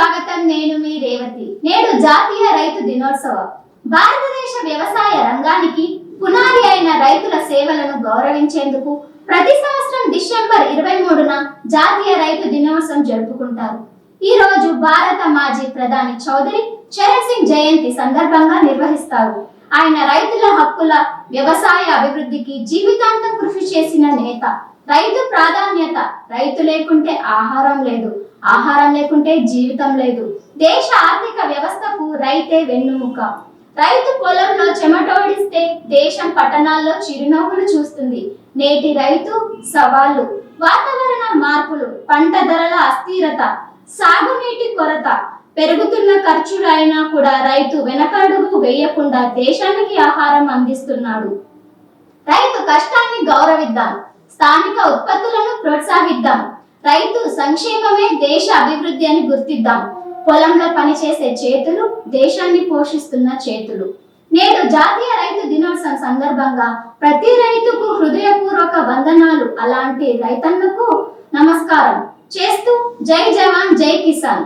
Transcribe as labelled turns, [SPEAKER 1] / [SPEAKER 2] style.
[SPEAKER 1] స్వాగతం నేను మీ రేవతి. నేడు జాతీయ రైతు దినోత్సవం. భారతదేశ వ్యవసాయ రంగానికి పునాది అయిన రైతుల సేవలను గౌరవించేందుకు ప్రతి సంవత్సరం డిసెంబర్ ఇరవై మూడున జాతీయ రైతు దినోత్సవం జరుపుకుంటారు. ఈ రోజు భారత మాజీ ప్రధాని చౌదరి చరణ్ సింగ్ జయంతి సందర్భంగా నిర్వహిస్తారు. ఆయన రైతుల హక్కుల వ్యవసాయ అభివృద్ధికి జీవితాంతం కృషి చేసిన నేత. రైతు ప్రాధాన్యత రైతు లేకుంటే ఆహారం లేదు. ఆహారం లేకుంటే జీవితం లేదు. దేశ ఆర్థిక వ్యవస్థకు రైతే వెన్నుముక. రైతు పొలంలో చెమటోడిస్తే దేశం పట్టణాల్లో చిరునవ్వులు చూస్తుంది. నేటి రైతు సవాళ్ళు వాతావరణ మార్పులు పంట ధరల అస్థిరత సాగునీటి కొరత పెరుగుతున్న ఖర్చులైనా అయినా కూడా రైతు వెనకడుగు వేయకుండా దేశానికి ఆహారం అందిస్తున్నాడు. రైతు కష్టాన్ని గౌరవిద్దాం స్థానిక ఉత్పత్తులను ప్రోత్సహిద్దాం రైతు సంక్షేమమే దేశ అభివృద్ధి అని గుర్తిద్దాం. పొలంలో పనిచేసే చేతులు దేశాన్ని పోషిస్తున్న చేతులు. నేడు జాతీయ రైతు దినోత్సవం సందర్భంగా ప్రతి రైతుకు హృదయపూర్వక వందనాలు. అలాంటి రైతన్నకు నమస్కారం. చేస్తూ జై జవాన్ జై కిసాన్.